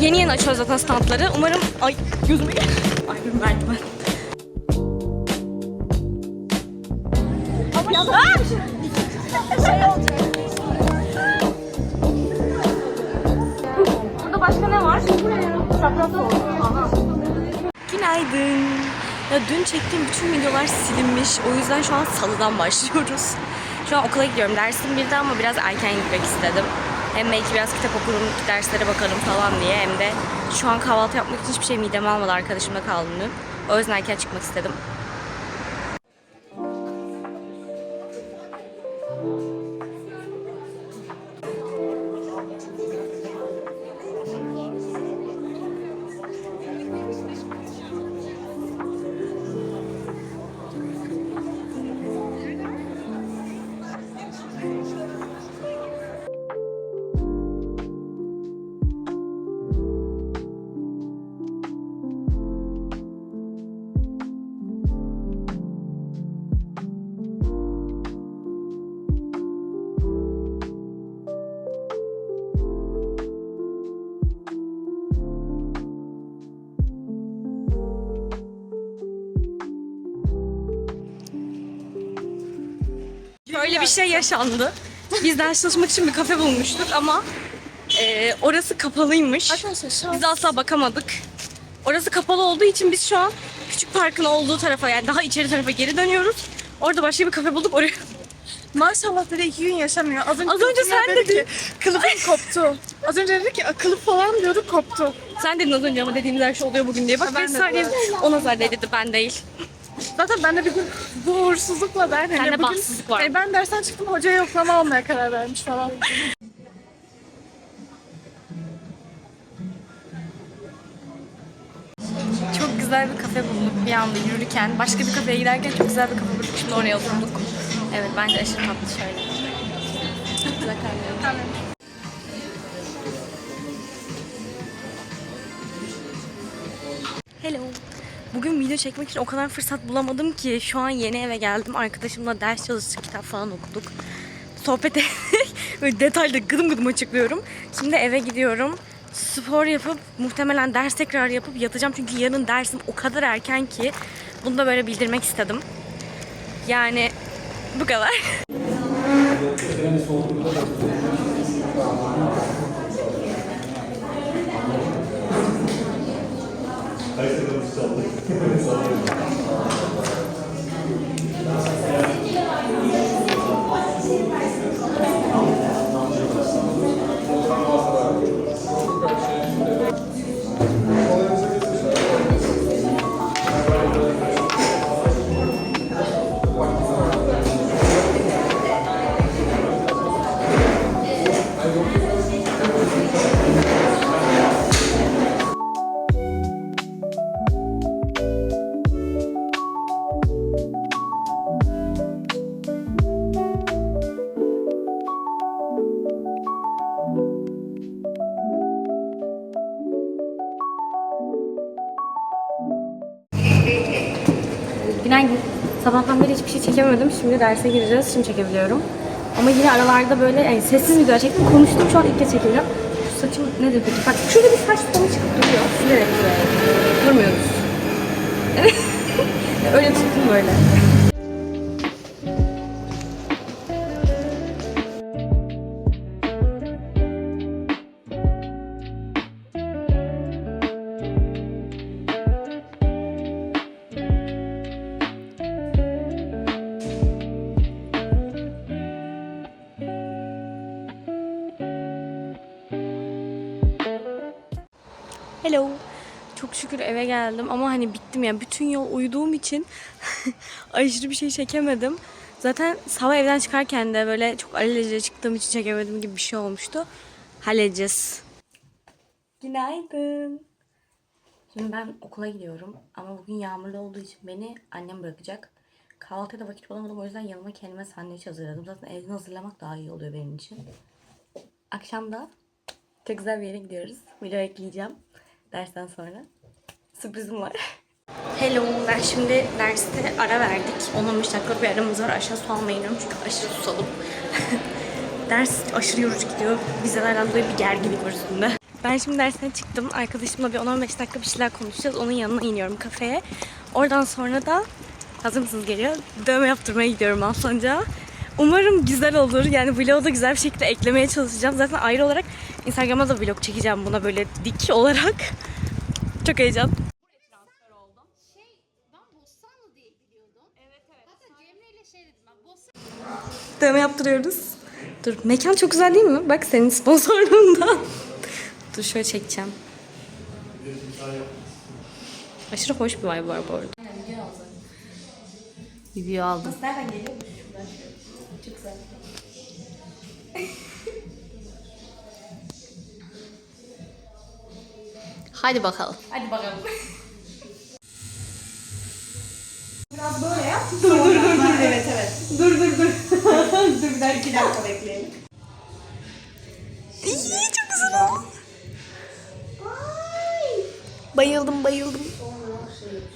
yeni yeni açıyoruz zaten standları. Umarım... Ay gözüme gel. Ay bir merdiven. Burada başka ne var? Günaydın. Ya dün çektiğim bütün videolar silinmiş. O yüzden şu an salıdan başlıyoruz. Şu an okula gidiyorum. Dersim birde ama biraz erken gitmek istedim. Hem belki biraz kitap okurum, derslere bakarım falan diye. Hem de şu an kahvaltı yapmak için hiçbir şey mideme almadı. Arkadaşımla kaldım dün. O yüzden erken çıkmak istedim. Böyle bir şey yaşandı. Biz ders çalışmak için bir kafe bulmuştuk ama e, orası kapalıymış. Biz asla bakamadık. Orası kapalı olduğu için biz şu an küçük parkın olduğu tarafa yani daha içeri tarafa geri dönüyoruz. Orada başka bir kafe bulduk oraya. Maşallah dedi iki gün yaşamıyor. Az önce, Az önce sen dedi dedin. ki kılıfım koptu. Az önce dedi ki kılıf falan diyorduk koptu. Sen dedin az önce ama dediğimiz her şey oluyor bugün diye. Bak Ben 5 de saniye o nazar dedi ben değil. Zaten ben de bir gün bu uğursuzlukla ben hani Sende bugün, bahtsızlık var. E, ben dersten çıktım hocaya yoklama almaya karar vermiş falan. Çok güzel bir kafe bulduk bir anda yürürken. Başka bir kafeye giderken çok güzel bir kafe bulduk. Şimdi oraya oturduk. Evet bence aşırı tatlı şöyle. Güzel kahve. Bugün video çekmek için o kadar fırsat bulamadım ki şu an yeni eve geldim. Arkadaşımla ders çalıştık, kitap falan okuduk. Sohbet ettik. Detaylı gıdım gıdım açıklıyorum. Şimdi eve gidiyorum. Spor yapıp muhtemelen ders tekrar yapıp yatacağım. Çünkü yarın dersim o kadar erken ki bunu da böyle bildirmek istedim. Yani bu kadar. Sorry. Sorry. Günaydın. Sabahtan beri hiçbir şey çekemedim. Şimdi derse gireceğiz. Şimdi çekebiliyorum. Ama yine aralarda böyle yani sessiz video çektim. Konuştum şu an ilk kez çekeceğim. Şu saçım nedir peki? Bak şurada bir saç tonu çıkıp duruyor. Silerek. Durmuyoruz. Öyle tuttum böyle. Hello. Çok şükür eve geldim ama hani bittim ya. Bütün yol uyuduğum için aşırı bir şey çekemedim. Zaten sabah evden çıkarken de böyle çok alelacele çıktığım için çekemedim gibi bir şey olmuştu. Halledeceğiz. Günaydın. Şimdi ben okula gidiyorum ama bugün yağmurlu olduğu için beni annem bırakacak. Kahvaltıya da vakit bulamadım o yüzden yanıma kendime sandviç hazırladım. Zaten evden hazırlamak daha iyi oluyor benim için. Akşam da çok güzel bir yere gidiyoruz. Video ekleyeceğim dersten sonra. Sürprizim var. Hello, ben şimdi derste ara verdik. 10-15 dakikalık bir aramız var. Aşağı su almaya çünkü aşırı susadım. Ders aşırı yorucu gidiyor. Vizelerden dolayı bir gerginlik var üstünde. Ben şimdi dersten çıktım. Arkadaşımla bir 10-15 dakika bir şeyler konuşacağız. Onun yanına iniyorum kafeye. Oradan sonra da hazır mısınız geliyor? Dövme yaptırmaya gidiyorum Alsancak'a. Umarım güzel olur. Yani vlogu da güzel bir şekilde eklemeye çalışacağım. Zaten ayrı olarak Instagram'a da vlog çekeceğim buna böyle dik olarak. Çok heyecan. Şey, şey. Dövme yaptırıyoruz. Dur mekan çok güzel değil mi? Bak senin sponsorluğundan. Dur şöyle çekeceğim. Aşırı hoş bir vibe var bu arada. Video aldım. Nereden geliyor? Çok güzel. Hadi bakalım. Hadi bakalım. İyi, çok güzel oldu. Bayıldım bayıldım.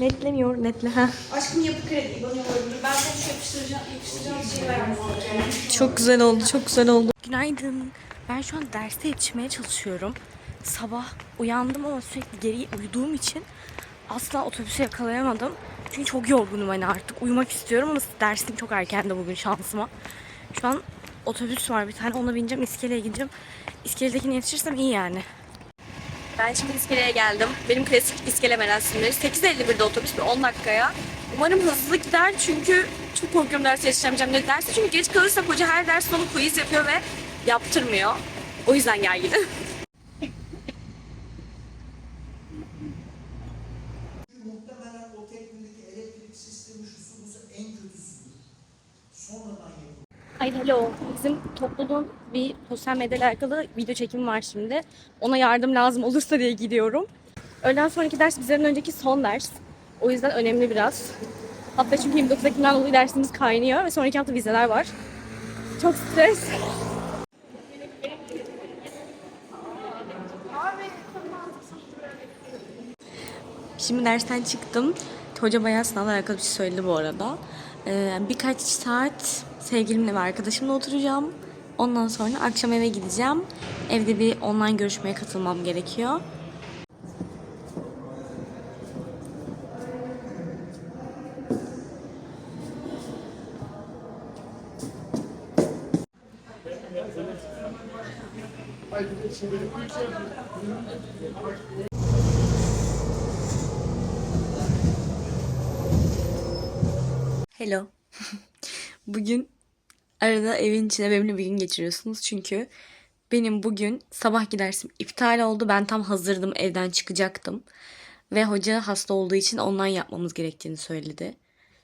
Netlemiyor netle ha. Aşkım yapı kredi bana yolladım. Ben sana şu yapıştıracağım, yapıştıracağım şeyi vermem Çok güzel oldu, çok güzel oldu. Günaydın. Ben şu an derste yetişmeye çalışıyorum. Sabah uyandım ama sürekli geri uyuduğum için asla otobüsü yakalayamadım. Çünkü çok yorgunum hani artık. Uyumak istiyorum ama dersim çok erkendi bugün şansıma. Şu an otobüs var bir tane ona bineceğim, iskeleye gideceğim. İskeledekine yetişirsem iyi yani. Ben şimdi iskeleye geldim. Benim klasik iskele merasimleri. 8.51'de otobüs bir 10 dakikaya. Umarım hızlı gider çünkü çok korkuyorum ders yetişemeyeceğim ne derse. Çünkü geç kalırsak hoca her ders sonu quiz yapıyor ve yaptırmıyor. O yüzden gerginim. Hello. Bizim topluluğun bir sosyal medyayla alakalı video çekimi var şimdi. Ona yardım lazım olursa diye gidiyorum. Öğleden sonraki ders bizden önceki son ders. O yüzden önemli biraz. Hatta çünkü 29 Ekim'den dolayı dersimiz kaynıyor ve sonraki hafta vizeler var. Çok stres. Şimdi dersten çıktım. Hoca bayağı sınavla alakalı bir şey söyledi bu arada. Ee, birkaç saat sevgilimle ve arkadaşımla oturacağım. Ondan sonra akşam eve gideceğim. Evde bir online görüşmeye katılmam gerekiyor. Hello. Bugün arada evin içinde benimle bir gün geçiriyorsunuz. Çünkü benim bugün sabahki dersim iptal oldu. Ben tam hazırdım evden çıkacaktım. Ve hoca hasta olduğu için online yapmamız gerektiğini söyledi.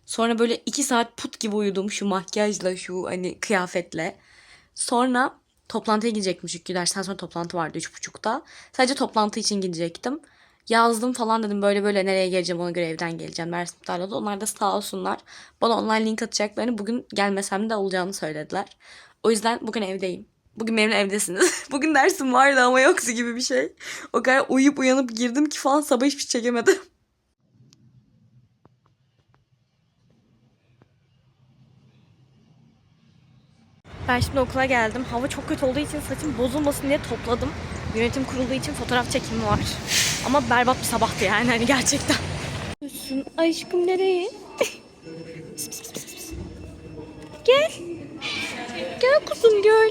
Sonra böyle iki saat put gibi uyudum şu makyajla şu hani kıyafetle. Sonra toplantıya gidecektim çünkü dersten sonra toplantı vardı üç buçukta. Sadece toplantı için gidecektim. Yazdım falan dedim böyle böyle nereye geleceğim ona göre evden geleceğim. İptal oldu. Onlar da sağ olsunlar. Bana online link atacaklarını bugün gelmesem de olacağını söylediler. O yüzden bugün evdeyim. Bugün benimle evdesiniz. bugün dersim vardı ama yoktu gibi bir şey. O kadar uyuyup uyanıp girdim ki falan sabah hiçbir şey çekemedim. Ben şimdi okula geldim. Hava çok kötü olduğu için saçım bozulmasın diye topladım. Yönetim kurulduğu için fotoğraf çekimi var. Ama berbat bir sabahtı yani hani gerçekten. Aşkım, aşkım nereye? Pis, pis, pis, pis, pis. Gel. Gel kuzum gel.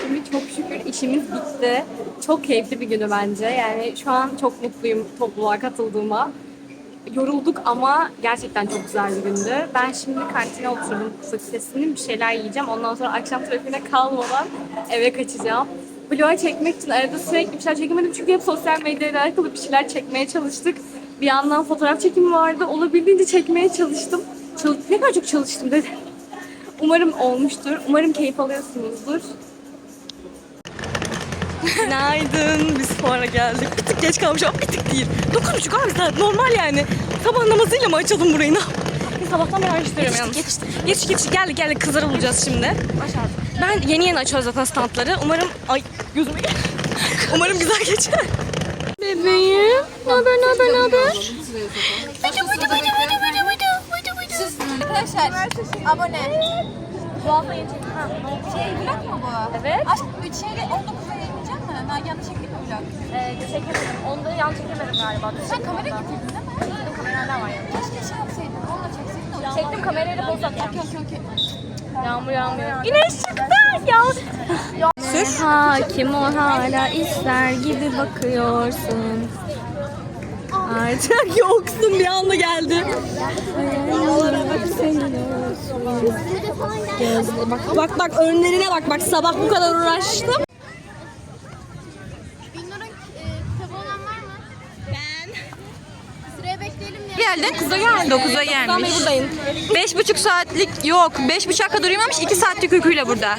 Şimdi çok şükür işimiz bitti. Çok keyifli bir günü bence. Yani şu an çok mutluyum topluluğa katıldığıma. Yorulduk ama gerçekten çok güzel bir gündü. Ben şimdi kantine oturdum kısa sesinin bir şeyler yiyeceğim. Ondan sonra akşam trafiğine kalmadan eve kaçacağım. Vlog çekmek için arada sürekli bir şeyler çekemedim çünkü hep sosyal medyayla alakalı bir şeyler çekmeye çalıştık. Bir yandan fotoğraf çekimi vardı. Olabildiğince çekmeye çalıştım. Çal ne kadar çok çalıştım dedi. Umarım olmuştur. Umarım keyif alıyorsunuzdur. Günaydın. Biz sonra geldik. Bir tık geç kalmış ama bir tık değil. Dokunmuşuk abi zaten normal yani. Sabah namazıyla mı açalım burayı? Ne sabahtan beri araştırıyorum yalnız. Yetiştik, yetiştik, yetiştik. Geldik, geldik. Kızları bulacağız şimdi. Ben yeni yeni açıyoruz zaten standları. Umarım... Ay gözüme gel. Umarım güzel geçer. Bebeğim. Ne haber ne haber ne haber? Arkadaşlar abone. Yeni çekim. Şey vlog mu bu? Evet. Aşk 3 şeyle 19'a mı? Nagihan'da çektin mi vlog? Ee, çekemedim. Onu da yan çekemedim galiba. Sen kamera getirdin değil mi? Benim kameralar var yanımda. Keşke şey yapsaydın. Onunla çekseydin de o Çektim kamerayla poz atacağım. Okey okey okey. Yağmur yağmıyor. Güneş çıktı. Ya. Ha kim o hala ister gibi bakıyorsun. Artık yoksun bir anda geldi. Bak bak önlerine bak bak sabah bu kadar uğraştım. Bilnur'un e, kitabı olan var mı? Ben. Sıraya bekleyelim diye. Geldin. 9'a geldi. 9'a gelmiş. Ben buradayım. 5,5 saatlik yok. 5,5 dakika durmamış. 2 saatlik uykuyla burada.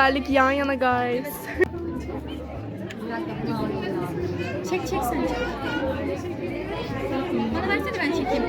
güzellik yan yana guys. çek çek sen çek. Bana versene ben çekeyim.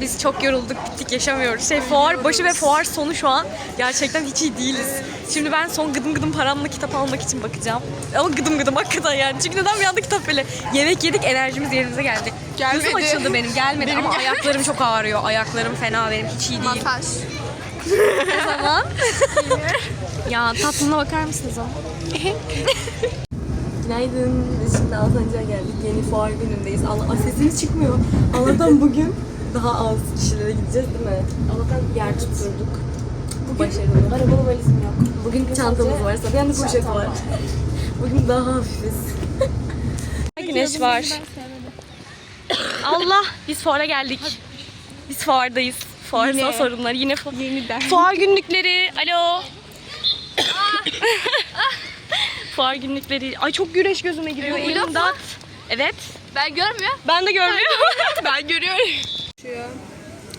Biz çok yorulduk, bittik, yaşamıyoruz. Şey fuar başı ve fuar sonu şu an gerçekten hiç iyi değiliz. Şimdi ben son gıdım gıdım paramla kitap almak için bakacağım. Ama gıdım gıdım hakikaten yani. Çünkü neden bir anda kitap böyle yemek yedik enerjimiz yerimize geldi. Gözüm açıldı benim gelmedi ama ayaklarım çok ağrıyor. Ayaklarım fena benim hiç iyi değil. Masaj. Ne zaman? ya tatlına bakar mısınız ama? Günaydın. Biz şimdi Alsancak'a geldik. Yeni fuar günündeyiz. Allah sesimiz çıkmıyor. Allah'tan bugün daha az kişilere gideceğiz değil mi? Allah'tan yer tutturduk. Bugün Başarılı. Arabalı valizim yok. Bugün çantamız var. Bir yanda poşet var. Bugün daha hafifiz. Güneş var. Allah biz fuara geldik. Biz fuardayız. Fuar sorunlar yine fu Yeniden. Fuar günlükleri. Alo. Fuar günlükleri. Ay çok güneş gözüme giriyor. Elim dağıt. Evet. Ben görmüyorum. Ben de görmüyorum. ben görüyorum.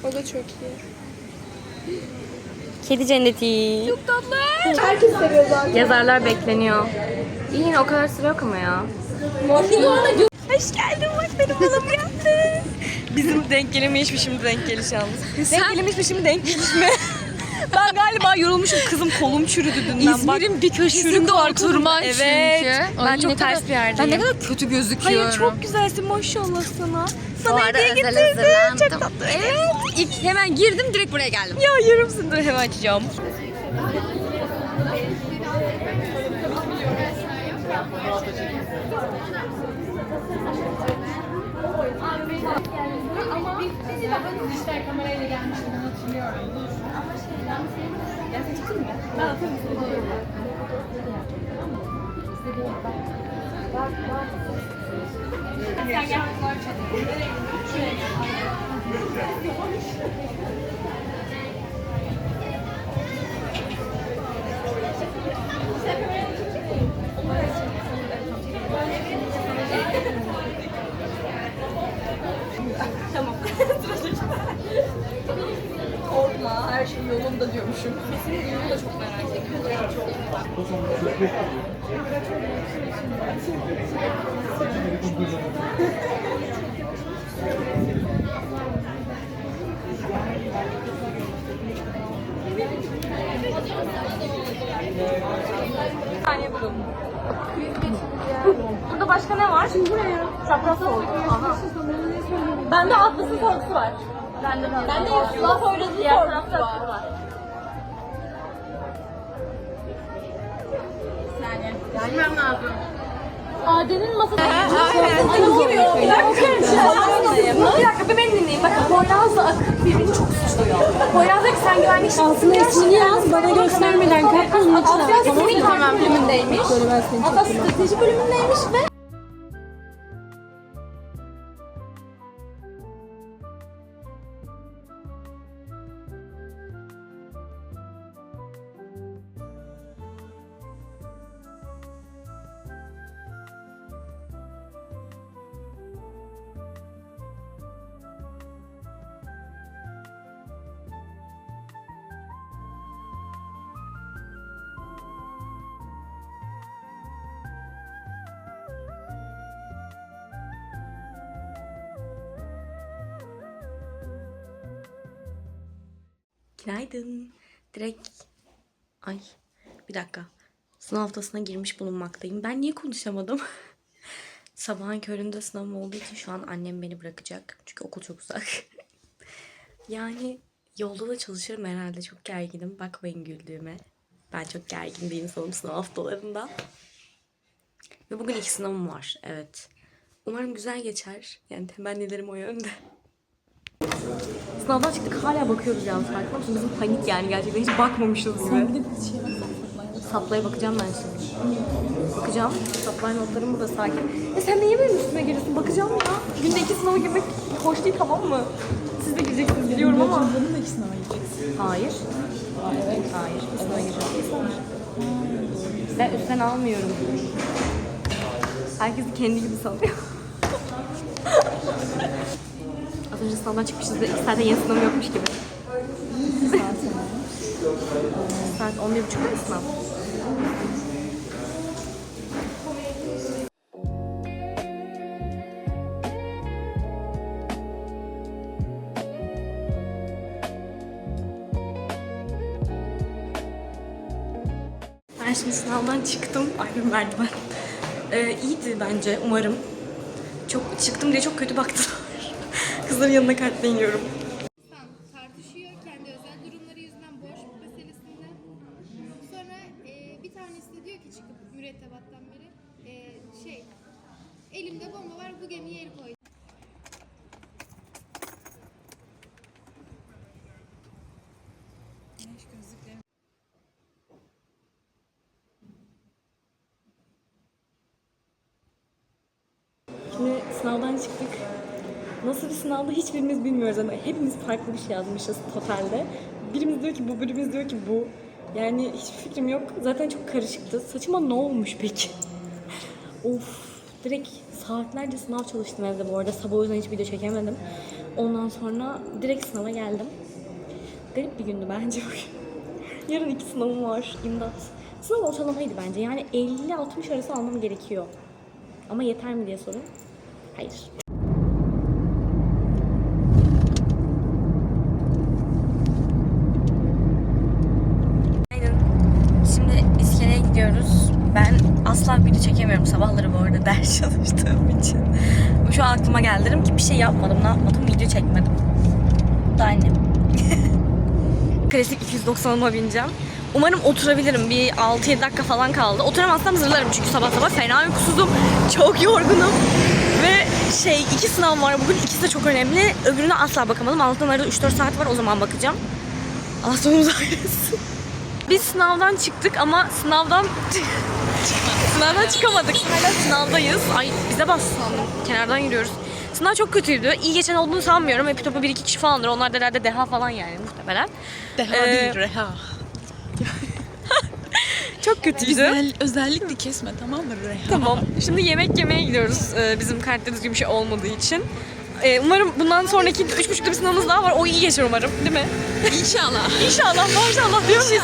O da çok iyi. Kedi cenneti. Çok tatlı. Yazarlar bekleniyor. İyi yine o kadar süre yok ama ya. Hoş geldin bak benim oğlum geldi. Bizim denk gelemeyiş mi şimdi denk geliş yalnız. Denk gelemiş mi şimdi denk geliş mi? ben galiba yorulmuşum. Kızım kolum çürüdü dünden. İzmir'in Bak, bir köşesinde oturman evet. çünkü. Ben çok ters bir yerdeyim. Ben ne kadar kötü gözüküyorum. Hayır çok güzelsin maşallah sana. Sana hediye getirdim. Çok tatlı. Evet. İlk hemen girdim direkt buraya geldim. Ya yarımsın dur hemen açacağım. Ama dijital kamerayla gelmiştim hatırlıyorum. Sen gel. Bir saniye bulalım. Burada başka ne var? Şimdi buraya. Çapraz soğuk. Bende atlısı soğusu var. Bende de. Bende laf öyle diğer tarafta var. Yani. Gelmem lazım. Adenin masası. Bir dakika bir beni dinleyin. Bakın Poyraz'la Akın birbirini çok suçluyor. Poyraz diyor ki sen güvenlik Altına ismini yaz bana göstermeden kalk bunun için. Asya senin tamam bölümündeymiş. Hatta strateji bölümündeymiş ve Günaydın. Direkt... Ay bir dakika. Sınav haftasına girmiş bulunmaktayım. Ben niye konuşamadım? Sabahın köründe sınavım olduğu için şu an annem beni bırakacak. Çünkü okul çok uzak. yani yolda da çalışırım herhalde. Çok gerginim. Bakmayın güldüğüme. Ben çok gergin bir insanım sınav haftalarında. Ve bugün iki sınavım var. Evet. Umarım güzel geçer. Yani temennilerim o yönde. Sınavdan çıktık hala bakıyoruz yalnız farkında mısın? Bizim panik yani gerçekten hiç bakmamışız gibi. Saplaya bakacağım ben şimdi. Bakacağım. Saplay notlarım burada sakin. Ya sen niye benim üstüme geliyorsun? Bakacağım ya. Günde iki sınava girmek hoş değil tamam mı? Siz de gireceksiniz biliyorum ama. Bunun da iki sınava gireceksin. Hayır. Evet. Hayır. Üstüne gireceğim. Ben üstten almıyorum. Herkes kendi gibi sanıyor. Az sınavdan çıkmışız ve iki saate yeni sınav yokmuş gibi. Saat 11.30'da sınav. Ben şimdi sınavdan çıktım. Ay bir merdiven. Ee, iyiydi bence umarım. Çok çıktım diye çok kötü baktılar. Kızların yanına kartla. İnsan tartışıyor kendi özel durumları yüzünden borç meselesinde. Sonra e, bir tanesi de diyor ki çıkıp mürettebattan biri e, şey elimde bomba var bu gemiye el koy. Şimdi sınavdan çıktık. Nasıl bir sınavda hiçbirimiz bilmiyoruz ama hepimiz farklı bir şey yazmışız totalde. Birimiz diyor ki bu, birimiz diyor ki bu. Yani hiçbir fikrim yok. Zaten çok karışıktı. Saçıma ne olmuş peki? of. Direkt saatlerce sınav çalıştım evde bu arada. Sabah o yüzden hiç video çekemedim. Ondan sonra direkt sınava geldim. Garip bir gündü bence bugün. Yarın iki sınavım var. İmdat. Sınav ortalamaydı bence. Yani 50-60 arası almam gerekiyor. Ama yeter mi diye sorun. Hayır. Günaydın. Şimdi gidiyoruz. Ben asla video çekemiyorum sabahları bu arada ders çalıştığım için. Şu an aklıma geldi dedim ki bir şey yapmadım, ne yapmadım, video çekmedim. Bu da annem. Klasik 290'ıma bineceğim. Umarım oturabilirim. Bir 6-7 dakika falan kaldı. Oturamazsam zırlarım çünkü sabah sabah fena uykusuzum. Çok yorgunum. Ve şey iki sınav var bugün. İkisi de çok önemli. Öbürüne asla bakamadım. Altından arada 3-4 saat var. O zaman bakacağım. Allah sonumuzu hayretsin. Biz sınavdan çıktık ama sınavdan sınavdan çıkamadık. Hala sınavdayız. Ay bize bas sandım. Kenardan yürüyoruz. Sınav çok kötüydü. İyi geçen olduğunu sanmıyorum. Hep topu bir iki kişi falandır. Onlar da herhalde deha falan yani muhtemelen. Deha Ee, değil, reha. Çok kötüydü. Güzel, özellikle kesme tamam mı reha? Tamam. Şimdi yemek yemeye gidiyoruz. Ee, bizim kartta düzgün bir şey olmadığı için. Ee, umarım bundan sonraki üç buçukta bir sınavımız daha var. O iyi geçer umarım. Değil mi? İnşallah. İnşallah. Maşallah diyor muyuz?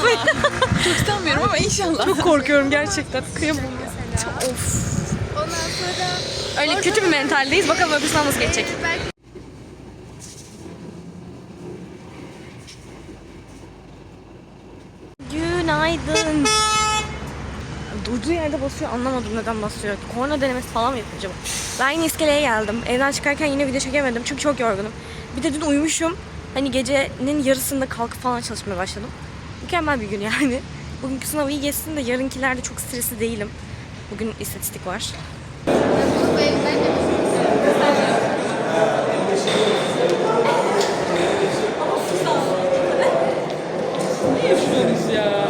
Çok sanmıyorum ama inşallah. Çok korkuyorum gerçekten. Kıyamam ya. Çok- Of. Ondan sonra Öyle kötü bir mentaldeyiz. Bakalım öbür sınav nasıl geçecek. belki Günaydın. Durduğu yerde basıyor anlamadım neden basıyor. Korna denemesi falan mı yapıyor acaba? Ben yine iskeleye geldim. Evden çıkarken yine video çekemedim çünkü çok yorgunum. Bir de dün uyumuşum. Hani gecenin yarısında kalkıp falan çalışmaya başladım. Mükemmel bir gün yani. Bugünkü sınav iyi geçsin de yarınkilerde çok stresli değilim. Bugün istatistik var.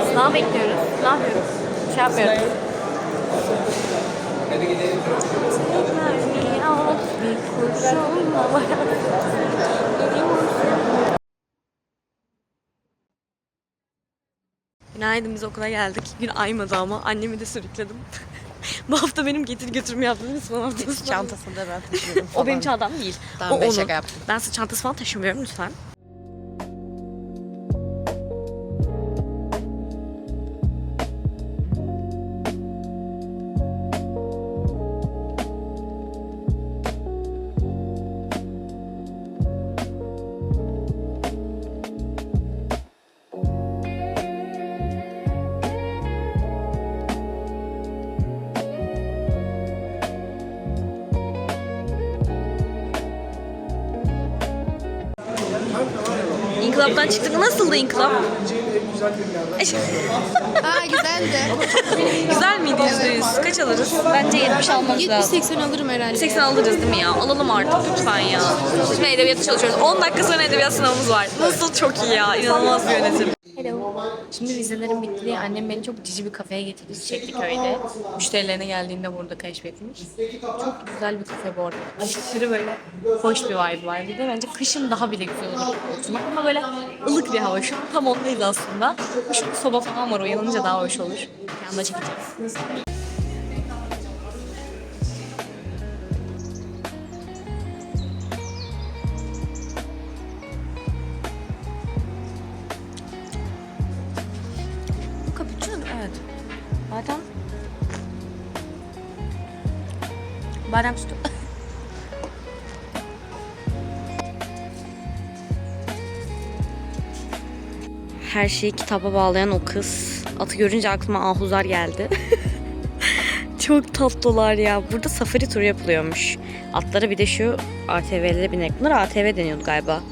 Sınav bekliyoruz. Ne yapıyoruz? Şey yapmıyoruz. Günaydın biz okula geldik. Gün aymadı ama annemi de sürükledim. Bu hafta benim getir götürme yaptığım son haftası. Çantasını da ben taşıyorum O benim çantam değil. Tamam, o ben onun. şaka yaptım. Ben sırt çantası falan taşımıyorum lütfen. İnkılap? Aa güzeldi. Güzel miydi yüzde yüz? Kaç alırız? Bence 70 almamız lazım. 80 alırım herhalde. 80 alırız değil mi ya? Alalım artık lütfen ya. Şimdi edebiyatı çalışıyoruz. 10 dakika sonra edebiyat sınavımız var. Nasıl çok iyi ya. İnanılmaz bir yönetim. Hello. Şimdi vizelerim bitti diye annem beni çok cici bir kafeye getirdi Çiçekliköy'de. Müşterilerine geldiğinde burada keşfetmiş. Çok güzel bir kafe bu arada. Aşırı böyle hoş bir vibe var. Bir de bence kışın daha bile güzel olur oturmak ama böyle ılık bir hava. Şu an tam ondayız aslında. Şu soba falan var uyanınca daha hoş olur. Yanında çekeceğiz. Badem. Badem sütü. Her şeyi kitaba bağlayan o kız. Atı görünce aklıma ahuzar geldi. Çok tatlılar ya. Burada safari turu yapılıyormuş. Atlara bir de şu ATV'lere binek. Bunlar ATV deniyordu galiba.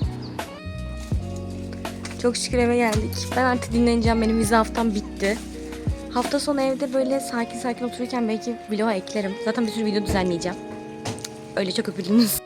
Çok şükür eve geldik. Ben artık dinleneceğim. Benim vize haftam bitti. Hafta sonu evde böyle sakin sakin otururken belki vloga eklerim. Zaten bir sürü video düzenleyeceğim. Öyle çok öpüldünüz.